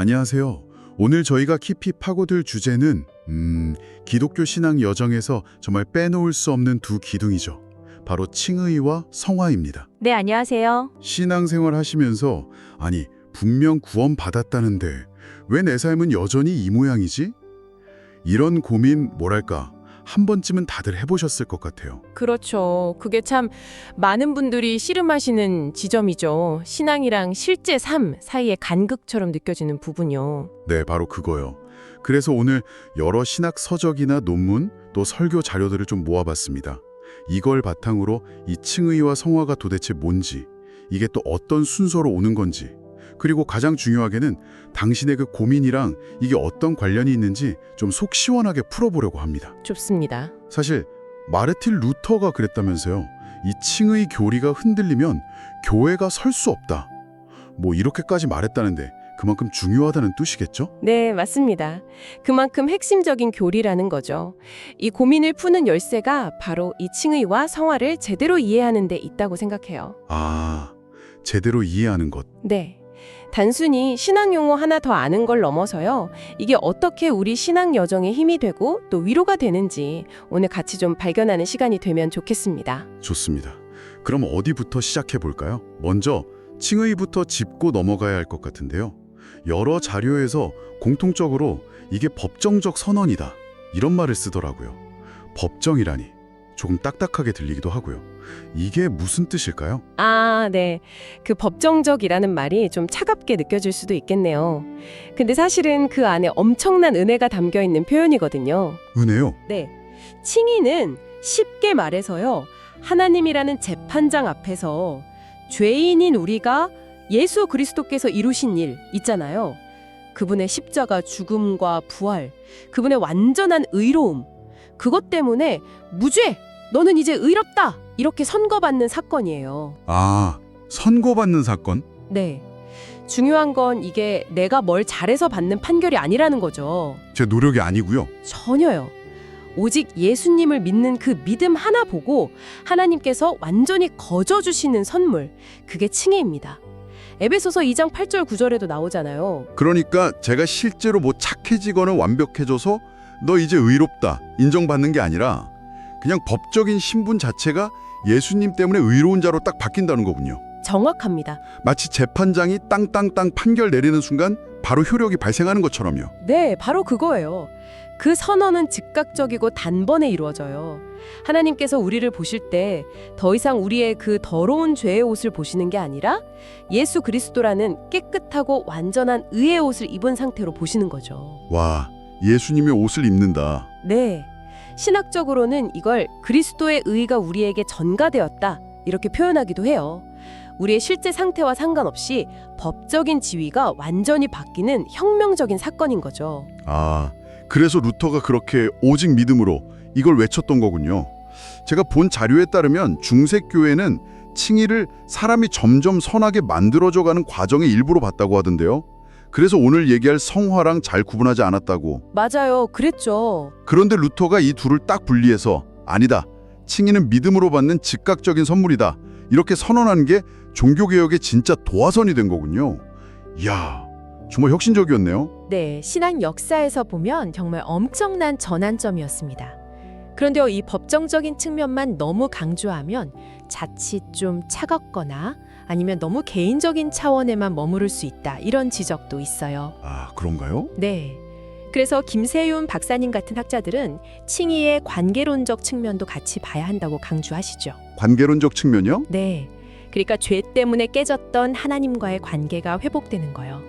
안녕하세요. 오늘 저희가 깊이 파고들 주제는 음, 기독교 신앙 여정에서 정말 빼놓을 수 없는 두 기둥이죠. 바로 칭의와 성화입니다. 네, 안녕하세요. 신앙생활 하시면서 아니 분명 구원 받았다는데 왜 내 삶은 여전히 이 모양이지? 이런 고민 뭐랄까 한 번쯤은 다들 해보셨을 것 같아요. 그렇죠. 그게 참 많은 분들이 씨름하시는 지점이죠. 신앙이랑 실제 삶 사이의 간극처럼 느껴지는 부분요. 네, 바로 그거요. 그래서 오늘 여러 신학 서적이나 논문 또 설교 자료들을 좀 모아봤습니다. 이걸 바탕으로 이 칭의와 성화가 도대체 뭔지, 이게 또 어떤 순서로 오는 건지, 그리고 가장 중요하게는 당신의 그 고민이랑 이게 어떤 관련이 있는지 좀 속 시원하게 풀어보려고 합니다. 좋습니다. 사실 마르틴 루터가 그랬다면서요. 이 칭의 교리가 흔들리면 교회가 설 수 없다. 뭐 이렇게까지 말했다는데 그만큼 중요하다는 뜻이겠죠? 네, 맞습니다. 그만큼 핵심적인 교리라는 거죠. 이 고민을 푸는 열쇠가 바로 이 칭의와 성화를 제대로 이해하는 데 있다고 생각해요. 아, 제대로 이해하는 것. 네. 단순히 신앙 용어 하나 더 아는 걸 넘어서요. 이게 어떻게 우리 신앙 여정에 힘이 되고 또 위로가 되는지 오늘 같이 좀 발견하는 시간이 되면 좋겠습니다. 좋습니다. 그럼 어디부터 시작해 볼까요? 먼저 칭의부터 짚고 넘어가야 할 것 같은데요. 여러 자료에서 공통적으로 이게 법정적 선언이다. 이런 말을 쓰더라고요. 법정이라니. 조금 딱딱하게 들리기도 하고요. 이게 무슨 뜻일까요? 아, 네. 그 법정적이라는 말이 좀 차갑게 느껴질 수도 있겠네요. 근데 사실은 그 안에 엄청난 은혜가 담겨 있는 표현이거든요. 은혜요. 네. 칭의는 쉽게 말해서요. 하나님이라는 재판장 앞에서 죄인인 우리가 예수 그리스도께서 이루신 일 있잖아요. 그분의 십자가 죽음과 부활, 그분의 완전한 의로움. 그것 때문에 무죄! 너는 이제 의롭다! 이렇게 선고받는 사건이에요. 아, 선고받는 사건? 네. 중요한 건 이게 내가 뭘 잘해서 받는 판결이 아니라는 거죠. 제 노력이 아니고요. 전혀요. 오직 예수님을 믿는 그 믿음 하나 보고 하나님께서 완전히 거저 주시는 선물, 그게 칭의입니다. 에베소서 2장 8절 9절에도 나오잖아요. 그러니까 제가 실제로 뭐 착해지거나 완벽해져서 너 이제 의롭다 인정받는 게 아니라 그냥 법적인 신분 자체가 예수님 때문에 의로운 자로 딱 바뀐다는 거군요. 정확합니다. 마치 재판장이 땅땅땅 판결 내리는 순간 바로 효력이 발생하는 것처럼요. 네, 바로 그거예요. 그 선언은 즉각적이고 단번에 이루어져요. 하나님께서 우리를 보실 때 더 이상 우리의 그 더러운 죄의 옷을 보시는 게 아니라 예수 그리스도라는 깨끗하고 완전한 의의 옷을 입은 상태로 보시는 거죠. 와, 예수님의 옷을 입는다. 네. 신학적으로는 이걸 그리스도의 의가 우리에게 전가되었다. 이렇게 표현하기도 해요. 우리의 실제 상태와 상관없이 법적인 지위가 완전히 바뀌는 혁명적인 사건인 거죠. 아, 그래서 루터가 그렇게 오직 믿음으로 이걸 외쳤던 거군요. 제가 본 자료에 따르면 중세 교회는 칭의를 사람이 점점 선하게 만들어져 가는 과정의 일부로 봤다고 하던데요. 그래서 오늘 얘기할 성화랑 잘 구분하지 않았다고. 맞아요. 그랬죠. 그런데 루터가 이 둘을 딱 분리해서 아니다. 칭의는 믿음으로 받는 즉각적인 선물이다. 이렇게 선언한 게 종교개혁의 진짜 도화선이 된 거군요. 이야, 정말 혁신적이었네요. 네, 신앙 역사에서 보면 정말 엄청난 전환점이었습니다. 그런데요, 이 법정적인 측면만 너무 강조하면 자칫 좀 차갑거나 아니면 너무 개인적인 차원에만 머무를 수 있다. 이런 지적도 있어요. 아, 그런가요? 네. 그래서 김세윤 박사님 같은 학자들은 칭의의 관계론적 측면도 같이 봐야 한다고 강조하시죠. 관계론적 측면이요? 네. 그러니까 죄 때문에 깨졌던 하나님과의 관계가 회복되는 거요.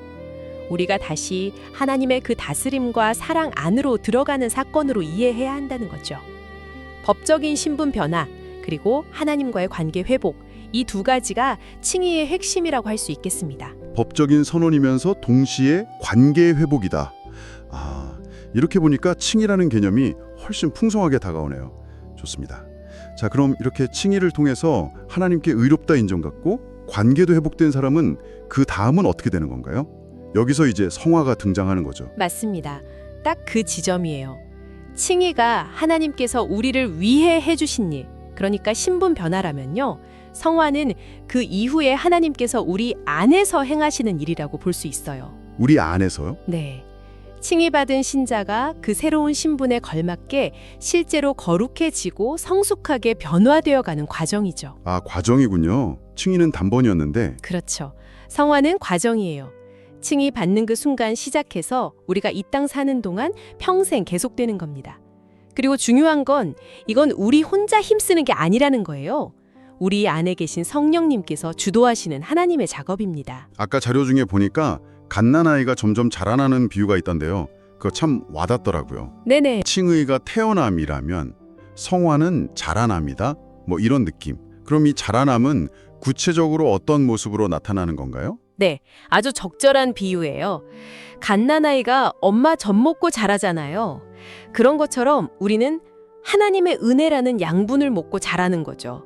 우리가 다시 하나님의 그 다스림과 사랑 안으로 들어가는 사건으로 이해해야 한다는 거죠. 법적인 신분 변화, 그리고 하나님과의 관계 회복, 이 두 가지가 칭의의 핵심이라고 할 수 있겠습니다. 법적인 선언이면서 동시에 관계의 회복이다. 아, 이렇게 보니까 칭의라는 개념이 훨씬 풍성하게 다가오네요. 좋습니다. 자, 그럼 이렇게 칭의를 통해서 하나님께 의롭다 인정받고 관계도 회복된 사람은 그 다음은 어떻게 되는 건가요? 여기서 이제 성화가 등장하는 거죠. 맞습니다. 딱 그 지점이에요. 칭의가 하나님께서 우리를 위해 해주신 일, 그러니까 신분 변화라면요. 성화는 그 이후에 하나님께서 우리 안에서 행하시는 일이라고 볼 수 있어요. 우리 안에서요? 네. 칭의받은 신자가 그 새로운 신분에 걸맞게 실제로 거룩해지고 성숙하게 변화되어 가는 과정이죠. 아, 과정이군요. 칭의는 단번이었는데 그렇죠. 성화는 과정이에요. 칭의 받는 그 순간 시작해서 우리가 이 땅 사는 동안 평생 계속되는 겁니다. 그리고 중요한 건 이건 우리 혼자 힘쓰는 게 아니라는 거예요. 우리 안에 계신 성령님께서 주도하시는 하나님의 작업입니다. 아까 자료 중에 보니까 갓난아이가 점점 자라나는 비유가 있던데요. 그거 참 와닿더라고요. 네네. 칭의가 태어남이라면 성화는 자라남이다. 뭐 이런 느낌. 그럼 이 자라남은 구체적으로 어떤 모습으로 나타나는 건가요? 네, 아주 적절한 비유예요. 갓난아이가 엄마 젖 먹고 자라잖아요. 그런 것처럼 우리는 하나님의 은혜라는 양분을 먹고 자라는 거죠.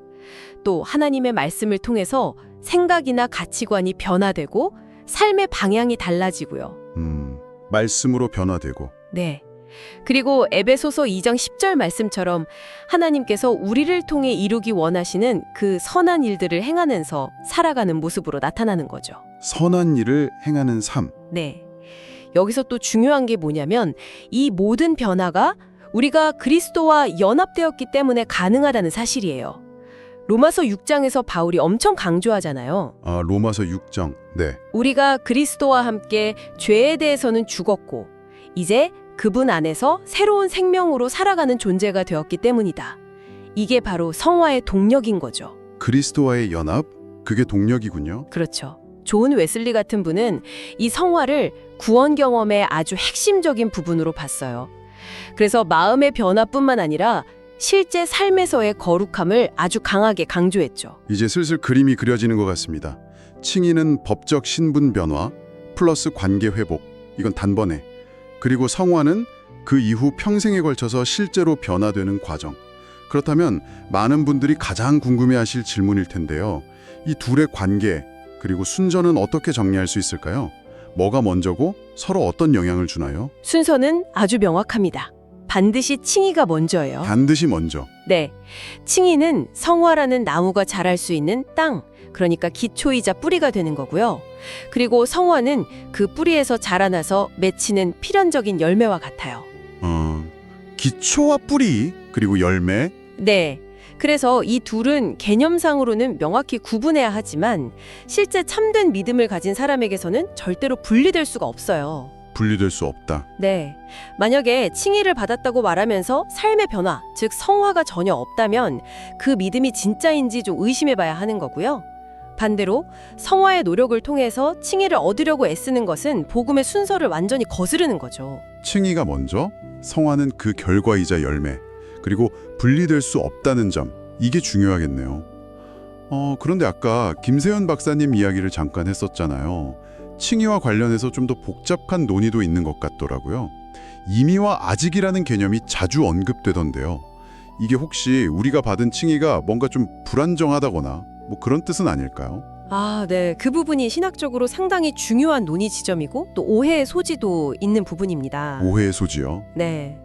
또 하나님의 말씀을 통해서 생각이나 가치관이 변화되고 삶의 방향이 달라지고요. 음, 말씀으로 변화되고 네. 그리고 에베소서 2장 10절 말씀처럼 하나님께서 우리를 통해 이루기 원하시는 그 선한 일들을 행하면서 살아가는 모습으로 나타나는 거죠. 선한 일을 행하는 삶. 네. 여기서 또 중요한 게 뭐냐면 이 모든 변화가 우리가 그리스도와 연합되었기 때문에 가능하다는 사실이에요. 로마서 6장에서 바울이 엄청 강조하잖아요. 아, 로마서 6장. 네. 우리가 그리스도와 함께 죄에 대해서는 죽었고 이제 그분 안에서 새로운 생명으로 살아가는 존재가 되었기 때문이다. 이게 바로 성화의 동력인 거죠. 그리스도와의 연합, 그게 동력이군요. 그렇죠. 존 웨슬리 같은 분은 이 성화를 구원 경험의 아주 핵심적인 부분으로 봤어요. 그래서 마음의 변화뿐만 아니라 실제 삶에서의 거룩함을 아주 강하게 강조했죠. 이제 슬슬 그림이 그려지는 것 같습니다. 칭의는 법적 신분 변화 플러스 관계 회복. 이건 단번에. 그리고 성화는 그 이후 평생에 걸쳐서 실제로 변화되는 과정. 그렇다면 많은 분들이 가장 궁금해하실 질문일 텐데요. 이 둘의 관계 그리고 순전은 어떻게 정리할 수 있을까요? 뭐가 먼저고 서로 어떤 영향을 주나요? 순서는 아주 명확합니다. 반드시 칭의가 먼저예요. 반드시 먼저. 네. 칭의는 성화라는 나무가 자랄 수 있는 땅, 그러니까 기초이자 뿌리가 되는 거고요. 그리고 성화는 그 뿌리에서 자라나서 맺히는 필연적인 열매와 같아요. 어, 기초와 뿌리 그리고 열매. 네. 그래서 이 둘은 개념상으로는 명확히 구분해야 하지만 실제 참된 믿음을 가진 사람에게서는 절대로 분리될 수가 없어요. 분리될 수 없다. 네. 만약에 칭의를 받았다고 말하면서 삶의 변화, 즉 성화가 전혀 없다면 그 믿음이 진짜인지 좀 의심해 봐야 하는 거고요. 반대로 성화의 노력을 통해서 칭의를 얻으려고 애쓰는 것은 복음의 순서를 완전히 거스르는 거죠. 칭의가 먼저, 성화는 그 결과이자 열매, 그리고 분리될 수 없다는 점, 이게 중요하겠네요. 어, 그런데 아까 김세현 박사님 이야기를 잠깐 했었잖아요. 칭의와 관련해서 좀 더 복잡한 논의도 있는 것 같더라고요. 임의와 아직이라는 개념이 자주 언급되던데요. 이게 혹시 우리가 받은 칭의가 뭔가 좀 불안정하다거나 뭐 그런 뜻은 아닐까요? 아, 네. 그 부분이 신학적으로 상당히 중요한 논의 지점이고 또 오해의 소지도 있는 부분입니다. 오해의 소지요. 네.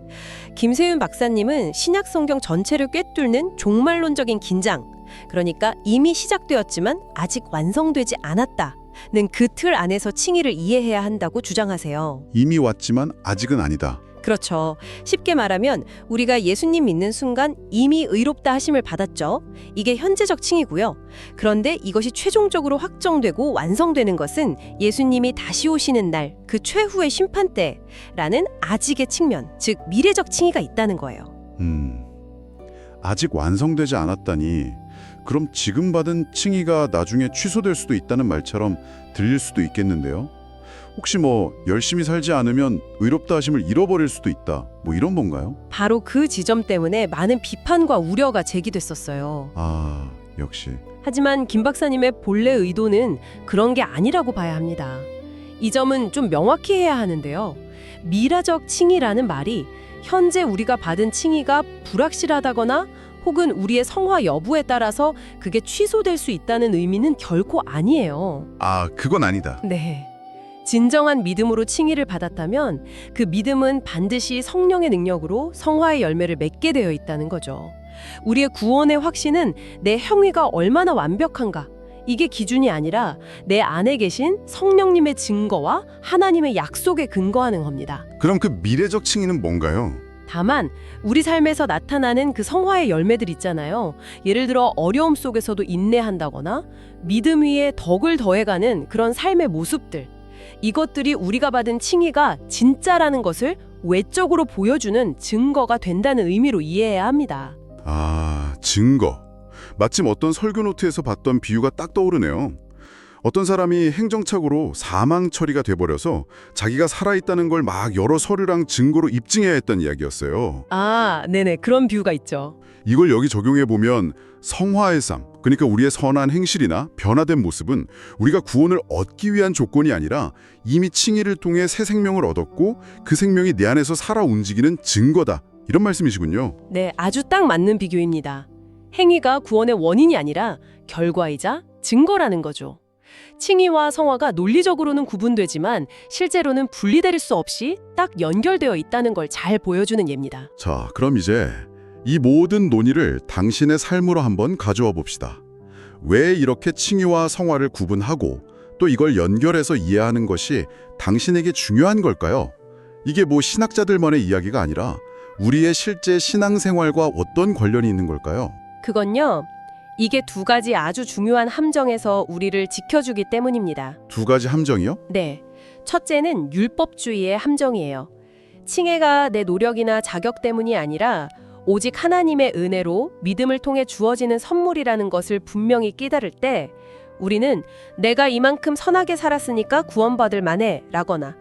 김세윤 박사님은 신약 성경 전체를 꿰뚫는 종말론적인 긴장, 그러니까 이미 시작되었지만 아직 완성되지 않았다 는 그 틀 안에서 칭의를 이해해야 한다고 주장하세요. 이미 왔지만 아직은 아니다. 그렇죠. 쉽게 말하면 우리가 예수님 믿는 순간 이미 의롭다 하심을 받았죠. 이게 현재적 칭이고요. 그런데 이것이 최종적으로 확정되고 완성되는 것은 예수님이 다시 오시는 날, 그 최후의 심판 때라는 아직의 측면, 즉 미래적 칭의가 있다는 거예요. 음, 아직 완성되지 않았다니 그럼 지금 받은 칭의가 나중에 취소될 수도 있다는 말처럼 들릴 수도 있겠는데요. 혹시 뭐 열심히 살지 않으면 의롭다 하심을 잃어버릴 수도 있다. 뭐 이런 건가요? 바로 그 지점 때문에 많은 비판과 우려가 제기됐었어요. 아, 역시 하지만 김 박사님의 본래 의도는 그런 게 아니라고 봐야 합니다. 이 점은 좀 명확히 해야 하는데요. 미라적 칭의라는 말이 현재 우리가 받은 칭의가 불확실하다거나 혹은 우리의 성화 여부에 따라서 그게 취소될 수 있다는 의미는 결코 아니에요. 아, 그건 아니다. 네. 진정한 믿음으로 칭의를 받았다면 그 믿음은 반드시 성령의 능력으로 성화의 열매를 맺게 되어 있다는 거죠. 우리의 구원의 확신은 내 행위가 얼마나 완벽한가 이게 기준이 아니라 내 안에 계신 성령님의 증거와 하나님의 약속에 근거하는 겁니다. 그럼 그 미래적 칭의는 뭔가요? 다만 우리 삶에서 나타나는 그 성화의 열매들 있잖아요. 예를 들어 어려움 속에서도 인내한다거나 믿음 위에 덕을 더해가는 그런 삶의 모습들. 이것들이 우리가 받은 칭의가 진짜라는 것을 외적으로 보여주는 증거가 된다는 의미로 이해해야 합니다. 아, 증거. 마침 어떤 설교 노트에서 봤던 비유가 딱 떠오르네요. 어떤 사람이 행정착오로 사망 처리가 돼버려서 자기가 살아있다는 걸 막 여러 서류랑 증거로 입증해야 했던 이야기였어요. 아, 네네. 그런 비유가 있죠. 이걸 여기 적용해 보면 성화의 삶, 그러니까 우리의 선한 행실이나 변화된 모습은 우리가 구원을 얻기 위한 조건이 아니라 이미 칭의를 통해 새 생명을 얻었고 그 생명이 내 안에서 살아 움직이는 증거다. 이런 말씀이시군요. 네, 아주 딱 맞는 비교입니다. 행위가 구원의 원인이 아니라 결과이자 증거라는 거죠. 칭의와 성화가 논리적으로는 구분되지만 실제로는 분리될 수 없이 딱 연결되어 있다는 걸 잘 보여주는 예입니다. 자, 그럼 이제 이 모든 논의를 당신의 삶으로 한번 가져와 봅시다. 왜 이렇게 칭의와 성화를 구분하고 또 이걸 연결해서 이해하는 것이 당신에게 중요한 걸까요? 이게 뭐 신학자들만의 이야기가 아니라 우리의 실제 신앙생활과 어떤 관련이 있는 걸까요? 그건요. 이게 두 가지 아주 중요한 함정에서 우리를 지켜주기 때문입니다. 두 가지 함정이요? 네. 첫째는 율법주의의 함정이에요. 칭해가 내 노력이나 자격 때문이 아니라 오직 하나님의 은혜로 믿음을 통해 주어지는 선물이라는 것을 분명히 깨달을 때 우리는 내가 이만큼 선하게 살았으니까 구원받을 만해 라거나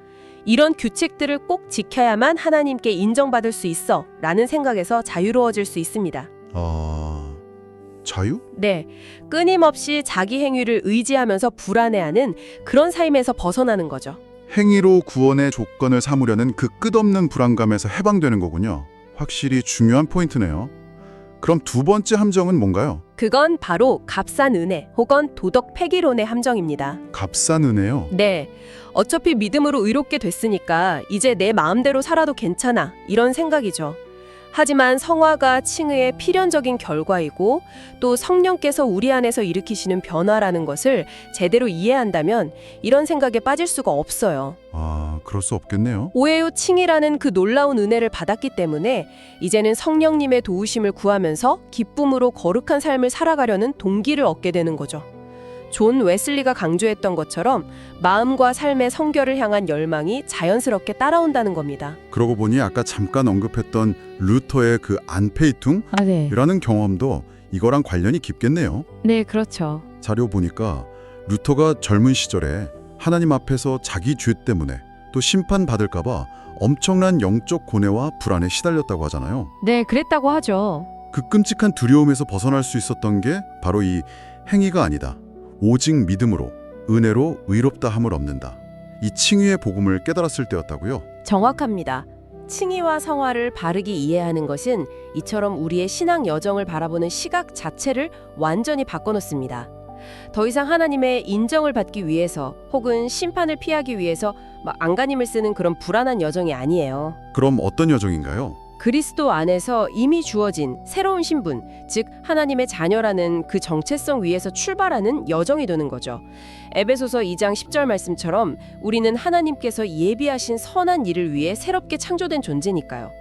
이런 규칙들을 꼭 지켜야만 하나님께 인정받을 수 있어 라는 생각에서 자유로워질 수 있습니다. 아... 자유? 네, 끊임없이 자기 행위를 의지하면서 불안해하는 그런 삶에서 벗어나는 거죠. 행위로 구원의 조건을 삼으려는 그 끝없는 불안감에서 해방되는 거군요. 확실히 중요한 포인트네요. 그럼 두 번째 함정은 뭔가요? 그건 바로 값싼 은혜 혹은 도덕 폐기론의 함정입니다. 값싼 은혜요. 네, 어차피 믿음으로 의롭게 됐으니까 이제 내 마음대로 살아도 괜찮아 이런 생각이죠. 하지만 성화가 칭의의 필연적인 결과이고 또 성령께서 우리 안에서 일으키시는 변화라는 것을 제대로 이해한다면 이런 생각에 빠질 수가 없어요. 아, 그럴 수 없겠네요. 오해요 칭이라는 그 놀라운 은혜를 받았기 때문에 이제는 성령님의 도우심을 구하면서 기쁨으로 거룩한 삶을 살아가려는 동기를 얻게 되는 거죠. 존 웨슬리가 강조했던 것처럼 마음과 삶의 성결을 향한 열망이 자연스럽게 따라온다는 겁니다. 그러고 보니 아까 잠깐 언급했던 루터의 그 안페이퉁이라는 아, 네. 경험도 이거랑 관련이 깊겠네요. 네, 그렇죠. 자료 보니까 루터가 젊은 시절에 하나님 앞에서 자기 죄 때문에 또 심판 받을까 봐 엄청난 영적 고뇌와 불안에 시달렸다고 하잖아요. 네, 그랬다고 하죠. 그 끔찍한 두려움에서 벗어날 수 있었던 게 바로 이 행위가 아니다. 오직 믿음으로 은혜로 의롭다 함을 얻는다. 이 칭의의 복음을 깨달았을 때였다고요. 정확합니다. 칭의와 성화를 바르게 이해하는 것은 이처럼 우리의 신앙 여정을 바라보는 시각 자체를 완전히 바꿔놓습니다. 더 이상 하나님의 인정을 받기 위해서 혹은 심판을 피하기 위해서 막 안간힘을 쓰는 그런 불안한 여정이 아니에요. 그럼 어떤 여정인가요? 그리스도 안에서 이미 주어진 새로운 신분, 즉 하나님의 자녀라는 그 정체성 위에서 출발하는 여정이 되는 거죠. 에베소서 2장 10절 말씀처럼 우리는 하나님께서 예비하신 선한 일을 위해 새롭게 창조된 존재니까요.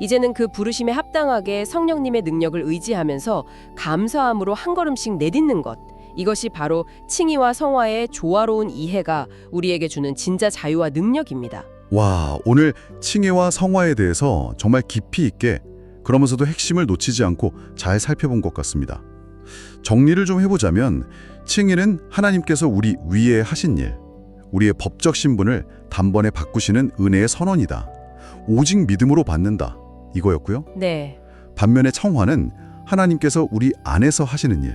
이제는 그 부르심에 합당하게 성령님의 능력을 의지하면서 감사함으로 한 걸음씩 내딛는 것. 이것이 바로 칭의와 성화의 조화로운 이해가 우리에게 주는 진짜 자유와 능력입니다. 와, 오늘 칭의와 성화에 대해서 정말 깊이 있게 그러면서도 핵심을 놓치지 않고 잘 살펴본 것 같습니다. 정리를 좀 해보자면 칭의는 하나님께서 우리 위에 하신 일, 우리의 법적 신분을 단번에 바꾸시는 은혜의 선언이다. 오직 믿음으로 받는다. 이거였고요. 네. 반면에 청화는 하나님께서 우리 안에서 하시는 일,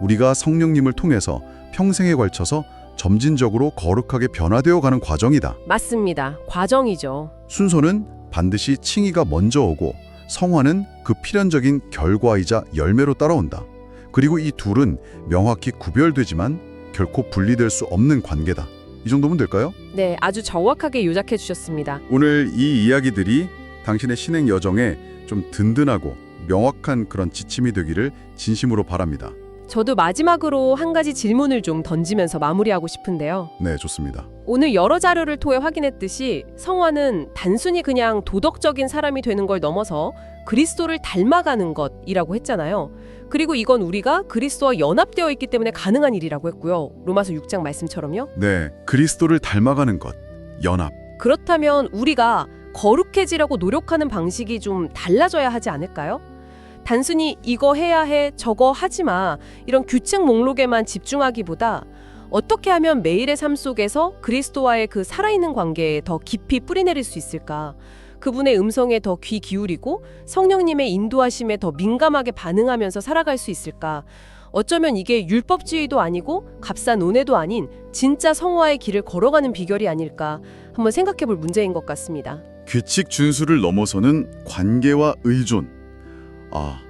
우리가 성령님을 통해서 평생에 걸쳐서 점진적으로 거룩하게 변화되어 가는 과정이다. 맞습니다. 과정이죠. 순서는 반드시 칭의가 먼저 오고 성화는 그 필연적인 결과이자 열매로 따라온다. 그리고 이 둘은 명확히 구별되지만 결코 분리될 수 없는 관계다. 이 정도면 될까요? 네, 아주 정확하게 요약해 주셨습니다. 오늘 이 이야기들이 당신의 신행 여정에 좀 든든하고 명확한 그런 지침이 되기를 진심으로 바랍니다. 저도 마지막으로 한 가지 질문을 좀 던지면서 마무리하고 싶은데요. 네, 좋습니다. 오늘 여러 자료를 통해 확인했듯이 성화는 단순히 그냥 도덕적인 사람이 되는 걸 넘어서 그리스도를 닮아가는 것이라고 했잖아요. 그리고 이건 우리가 그리스도와 연합되어 있기 때문에 가능한 일이라고 했고요. 로마서 6장 말씀처럼요. 네, 그리스도를 닮아가는 것. 연합. 그렇다면 우리가 거룩해지려고 노력하는 방식이 좀 달라져야 하지 않을까요? 단순히 이거 해야 해, 저거 하지 마, 이런 규칙 목록에만 집중하기보다 어떻게 하면 매일의 삶 속에서 그리스도와의 그 살아있는 관계에 더 깊이 뿌리내릴 수 있을까? 그분의 음성에 더 귀 기울이고 성령님의 인도하심에 더 민감하게 반응하면서 살아갈 수 있을까? 어쩌면 이게 율법주의도 아니고 값싼 논해도 아닌 진짜 성화의 길을 걸어가는 비결이 아닐까 한번 생각해 볼 문제인 것 같습니다. 규칙 준수를 넘어서는 관계와 의존. 아,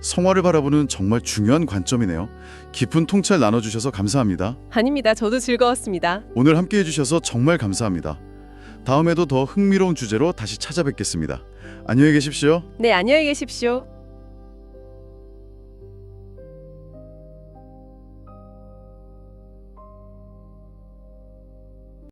성화를 바라보는 정말 중요한 관점이네요. 깊은 통찰 나눠주셔서 감사합니다. 아닙니다. 저도 즐거웠습니다. 오늘 함께 해주셔서 정말 감사합니다. 다음에도 더 흥미로운 주제로 다시 찾아뵙겠습니다. 안녕히 계십시오. 네, 안녕히 계십시오.